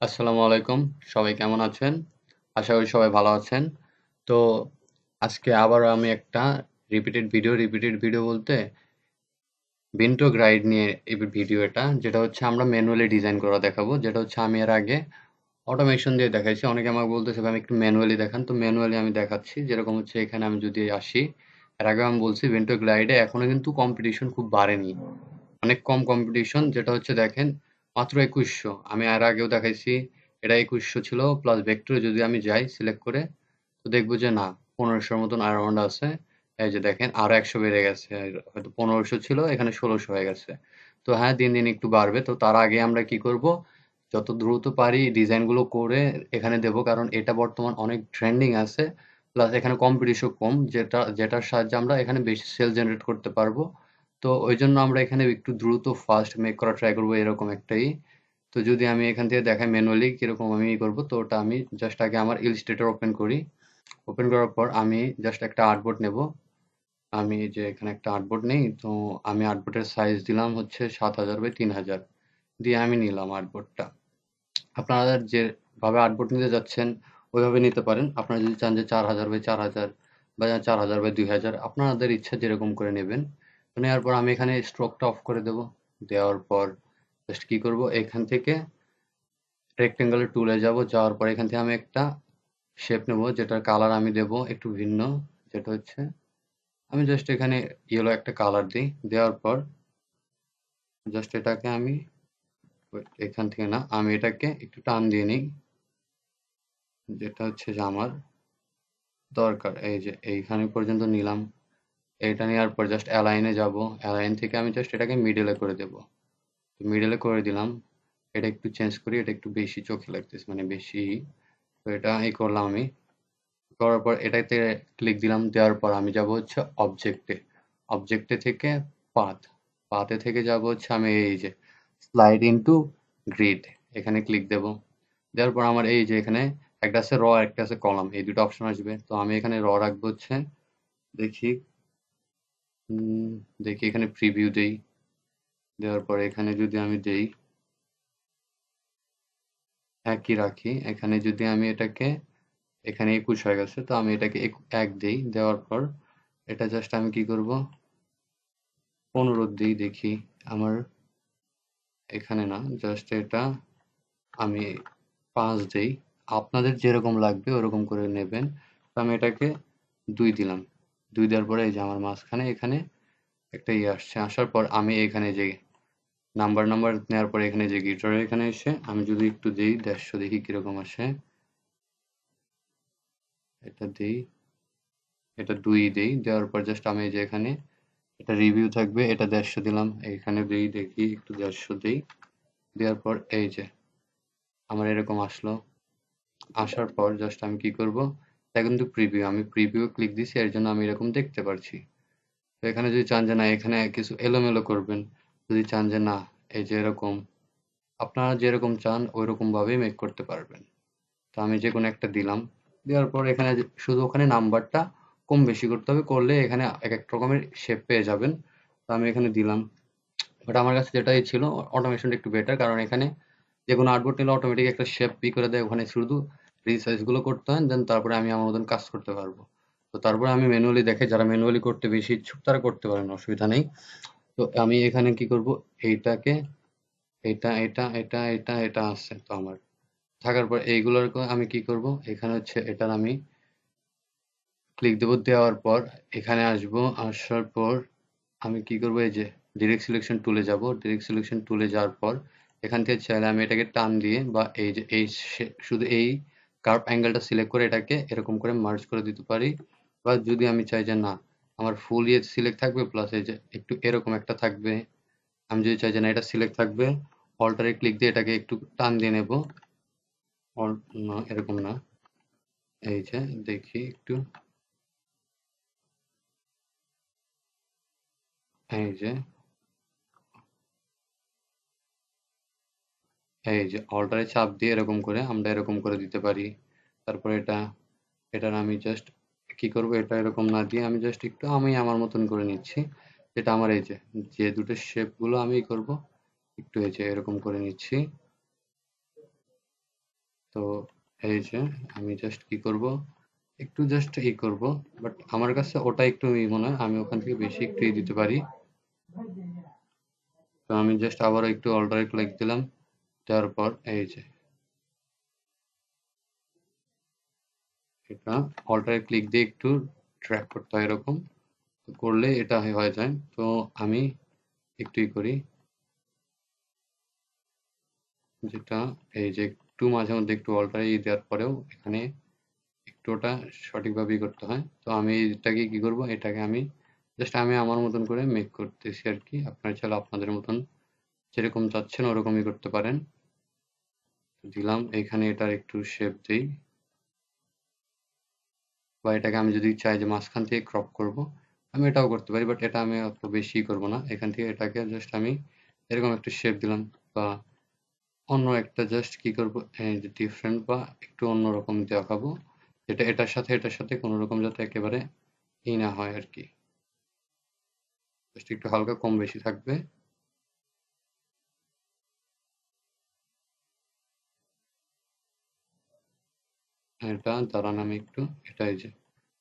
আসসালামু আলাইকুম। সবাই কেমন আছেন? আশা করি সবাই ভালো আছেন। তো আজকে আবার আমি একটা রিপিটেড ভিডিও রিপিটেড ভিডিও বলতে বিন্টো গ্রাইড নিয়ে এই ভিডিও এটা, যেটা হচ্ছে আমরা ম্যানুয়ালি ডিজাইন করা দেখাবো। যেটা হচ্ছে আমি এর আগে অটোমেশন দিয়ে দেখাইছি। অনেকে আমাকে বলতেছে আমি একটু ম্যানুয়ালি দেখান। তো ম্যানুয়ালি আমি দেখাচ্ছি। যেরকম হচ্ছে এখানে আমি যদি আসি, এর আগে আমি বলছি বিন্টো গ্লাইডে এখনও কিন্তু কম্পিটিশন খুব বাড়েনি। অনেক কম কম্পিটিশন যেটা হচ্ছে দেখেন মাত্র একুশশো। আমি আর আগেও দেখাইছি, এটা একুশশো ছিল প্লাস ভেক্টরে যদি আমি যাই সিলেক্ট করে, তো দেখব যে না, পনেরোশোর মতন অ্যারাউন্ড আছে। এই যে দেখেন, আরও একশো বেড়ে গেছে, হয়তো পনেরোশো ছিল, এখানে ষোলোশো হয়ে গেছে। তো হ্যাঁ দিন দিন একটু বাড়বে, তো তার আগে আমরা কি করব? যত দ্রুত পারি ডিজাইনগুলো করে এখানে দেব, কারণ এটা বর্তমান অনেক ট্রেন্ডিং আছে প্লাস এখানে কম্পিটিশন কম, যেটা, যেটার সাহায্যে আমরা এখানে বেশি সেল জেনারেট করতে পারব। তো ওই জন্য আমরা এখানে একটু দ্রুত ফাস্ট মেক করা ট্রাই করব এরকম একটাই। তো যদি আমি এখান থেকে দেখাই ম্যানুয়ালি কীরকম আমি করব, তো ওটা আমি জাস্ট আগে আমার ইলস্ট্রেটর ওপেন করি। ওপেন করার পর আমি জাস্ট একটা আর্টবোর্ড নেব। আমি যে এখানে একটা আর্টবোর্ড নেই, তো আমি আর্টবোর্ডের সাইজ দিলাম হচ্ছে সাত হাজার বাই তিন হাজার। দিয়ে আমি নিলাম আর্টবোর্ডটা আপনারা যেভাবে আর্টবোর্ড নিতে যাচ্ছেন, ওইভাবে নিতে পারেন। আপনারা যদি চান যে চার হাজার বাই চার হাজার বা চার হাজার বাই দুই হাজার, আপনাদের ইচ্ছা যেরকম করে নেবেন। নেওয়ার পর আমি এখানে স্ট্রোকটা অফ করে দেব। দেওয়ার পর জাস্ট কি করব? এখান থেকে রেক্টেঙ্গেলের টুলে যাব। যাওয়ার পর এখান থেকে আমি একটা শেপ নেব, যেটার কালার আমি দেব একটু ভিন্ন। যেটা হচ্ছে, আমি জাস্ট এখানে ইয়েলো একটা কালার দিই। দেওয়ার পর জাস্ট এটাকে আমি এখান থেকে না, আমি এটাকে একটু টান দিয়ে নিই। যেটা হচ্ছে যে আমার দরকার, এই যে এইখানে পর্যন্ত নিলাম। এটা নেওয়ার পর জাস্ট অ্যালাইনে যাব। অ্যালাইন থেকে আমি জাস্ট এটাকে মিডলে করে দেব। মিডলে করে দিলাম। এটা একটু চেঞ্জ করি, এটা একটু বেশি চোখে লাগতেছে মানে বেশি। তো এটা এই করলাম আমি। করার পর এটাতে ক্লিক দিলাম, দেওয়ার পর আমি যাব হচ্ছে অবজেক্টে অবজেক্টে থেকে পাথ পাথে থেকে যাব হচ্ছে আমি এই যে স্লাইড ইনটু গ্রিড এখানে ক্লিক দেব। দেওয়ার পর আমার এই যে এখানে একটা আছে র একটা আছে কলাম এই দুটো অপশন আসবে। তো আমি এখানে র রাখব হচ্ছে। দেখি। দেখি এখানে প্রিভিউ দেই। দেওয়ার পরে এখানে যদি আমি দেই, একই রাখি। এখানে যদি আমি এটাকে, এখানে একুশ হয়ে গেছে, তো আমি এটাকে এক দেই। দেওয়ার পর এটা জাস্ট আমি কি করব? পনেরো দিই, দেখি আমার এখানে না জাস্ট এটা আমি পাঁচ দেই। আপনাদের যেরকম লাগবে ওরকম করে নেবেন। তো আমি এটাকে দুই দিলাম। দুই দেওয়ার পরে এই যে আমার মাঝখানে এখানে একটা ইয়ে আসছে। আসার পর আমি এখানে যে নাম্বার নাম্বার নেওয়ার পরে এখানে যে গিটার এখানে এসে আমি যদি একটু দিই, দেড়শো দেখি কীরকম আসে। এটা দিই, এটা দুই দিই, দেওয়ার পর জাস্ট আমি যে এখানে এটা রিভিউ থাকবে, এটা দেড়শো দিলাম। এখানে দিই, দেখি, একটু দেড়শো দিই। দেওয়ার পর এই যে আমার এরকম আসলো। আসার পর জাস্ট আমি কি করব? এটা কিন্তু প্রিভিউ আমি প্রিভিউ ক্লিক দিছি এর জন্য আমি এরকম দেখতে পারছি। তো এখানে যদি চান যে না, এখানে কিছু এলোমেলো করবেন, যদি চান যে না, এই যে এরকম, আপনারা যেরকম চান ওই রকম ভাবেই মেক করতে পারবেন। তো আমি যে কোনো একটা দিলাম, দেওয়ার পর এখানে শুধু ওখানে নাম্বারটা কম বেশি করতে হবে, করলে এখানে এক এক রকমের শেপ পেয়ে যাবেন। তো আমি এখানে দিলাম। বাট আমার কাছে যেটাই ছিল অটোমেশনটা একটু বেটার কারণ এখানে যে কোনো আর্টবোর্ড নিলে অটোমেটিক একটা শেপ পি করে দেয়, ওখানে শুধু রিসাইজগুলো করতে হয় দেন তারপরে আমি আমার মতন কাজ করতে পারব। তো তারপরে আমি ম্যানুয়ালি দেখে, যারা ম্যানুয়ালি করতে বেশি ইচ্ছুক, তারা করতে পারেন, অসুবিধা নেই। তো আমি এখানে কি করব? এইটাকে এটা এটা এটা এটা এটা আছে তো আমার। থাকার পর এইগুলোর আমি কি করব? এখানে হচ্ছে এটার আমি ক্লিক দেবো, দেওয়ার পর এখানে আসব, আসার পর আমি কি করব? এই যে ডিরেক্ট সিলেকশন টুলে যাব। ডিরেক্ট সিলেকশন টুলে যাওয়ার পর এখান থেকে চাইলে আমি এটাকে টান দিয়ে বা এই যে, এই শুধু এই কার্ভ অ্যাঙ্গেলটা সিলেক্ট করে এটাকে এরকম করে মার্জ করে দিতে পারি? বা যদি আমি চাই যে না, আমার ফুল ইয়ে সিলেক্ট থাকবে প্লাস এই যে একটু এরকম একটা থাকবে, আমি যদি চাই যে না এটা সিলেক্ট থাকবে অল্টারে ক্লিক দিয়ে এটাকে একটু টান দিয়ে নেব। না, এরকম না। এই যে দেখি একটু। এই যে এই যে অল্টারে চাপ দিয়ে এরকম করে আমরা এরকম করে দিতে পারি। তারপর এটা, এটার আমি জাস্ট কি করব, এটা এরকম না দিয়ে আমি জাস্ট একটু আমি আমার মতন করে নিচ্ছি। যেটা আমার এই যে যে দুটো শেপগুলো আমি করব, একটু এই যে এরকম করে নিচ্ছি। তো এই যে আমি জাস্ট কি করব, একটু জাস্ট ই করব বাট আমার কাছে ওটা একটু ই মনে হয়, আমি ওখান থেকে বেশি একটু দিতে পারি। তো আমি জাস্ট আবার একটু অল্টারেট ক্লিক দিলাম। দেওয়ার পর এই যে এটা অল্টারেট ক্লিক দিয়ে একটু ট্র্যাক করতে হয় এরকম। করলে এটা হয়ে যায়। তো আমি একটু ই করি। যেটা এই যে একটু মাঝে মধ্যে একটু অল্টার ই দেওয়ার পরেও এখানে একটু ওটা সঠিকভাবেই করতে হয়। তো আমি এটাকে কি করব? এটাকে আমি জাস্ট আমি আমার মতন করে মেক করতেছি আর কি। আপনারা চাইলে আপনাদের মতন যেরকম চাচ্ছেন ওরকমই করতে পারেন। দিলাম। এখানে এটার একটু শেপ দিই। বা এটাকে আমি যদি চাই যে মাঝখান থেকে ক্রপ করব, আমি এটাও করতে পারি বাট এটা আমি অত বেশি করব না। এখান থেকে এটাকে জাস্ট আমি এরকম একটু শেপ দিলাম বা অন্য একটা জাস্ট কি করব ডিফারেন্ট বা একটু অন্যরকম দেখাবো, যেটা এটার সাথে এটার সাথে কোনো রকম যাতে একেবারে ই না হয় আর কি। একটু হালকা কম বেশি থাকবে। এটা, দাঁড়ান আমি একটু এটাই যে,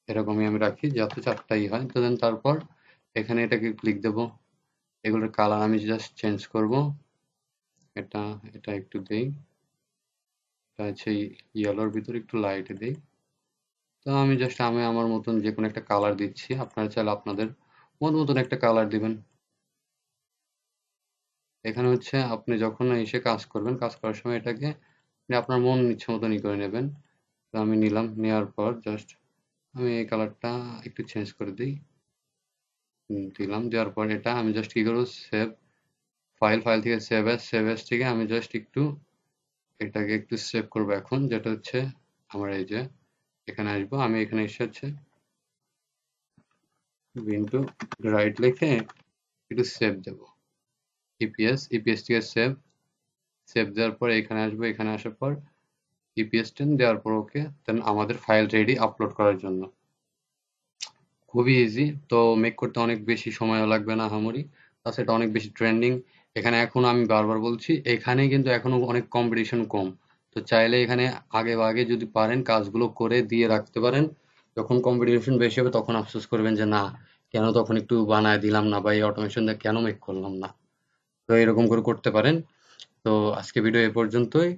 এরকমই আমি রাখি, যাতে চারটাই হয়, তো দেন তারপর এখানে এটাকে ক্লিক দেব। এগুলোর কালার আমি জাস্ট চেঞ্জ করব। এটা এটা একটু দেই। এটা হচ্ছে ইয়েলোর ভিতরে একটু লাইট দেই। তো আমি জাস্ট আমি আমার মতন যে কোনো একটা কালার দিচ্ছি। আপনারা চাইলে আপনাদের মন মতন একটা কালার দিবেন। এখানে হচ্ছে আপনি যখন এসে কাজ করবেন, কাজ করার সময় এটাকে আপনার মন ইচ্ছে মতন ই করে নেবেন। আমি নিলাম, নেওয়ার পর জাস্ট আমি এই কালারটা একটু চেঞ্জ করে দিই। দিলাম, দেওয়ার পর এটা আমি জাস্ট কি করব সেভ ফাইল ফাইল থেকে সেভ এস সেভ এস থেকে আমি জাস্ট একটু এটাকে একটু সেভ করব এখন, যেটা হচ্ছে আমার এই যে এখানে আসব, আমি এখানে এসে হচ্ছে রাইট লিখে একটু সেভ দেব। ইপিএস ইপিএস থেকে সেভ সেভ দেওয়ার পর এখানে আসব, এখানে আসার পর ইপিএস টেন দেওয়ার পর ওকে দেন আমাদের ফাইল রেডি আপলোড করার জন্য। খুবই ইজি তো মেক করতে অনেক বেশি সময়ও লাগবে না হামরি। তাছাড়া এটা অনেক বেশি ট্রেন্ডিং এখানে এখন আমি বারবার বলছি, এখানে কিন্তু এখনও অনেক কম্পিটিশন কম। তো চাইলে এখানে আগে আগে যদি পারেন কাজগুলো করে দিয়ে রাখতে পারেন। যখন কম্পিটিশন বেশি হবে তখন আফসোস করবেন যে না, কেন তখন একটু বানায় দিলাম না বা এই অটোমেশন কেন মেক করলাম না। তো এরকম করে করতে পারেন। তো আজকে ভিডিও এ পর্যন্তই।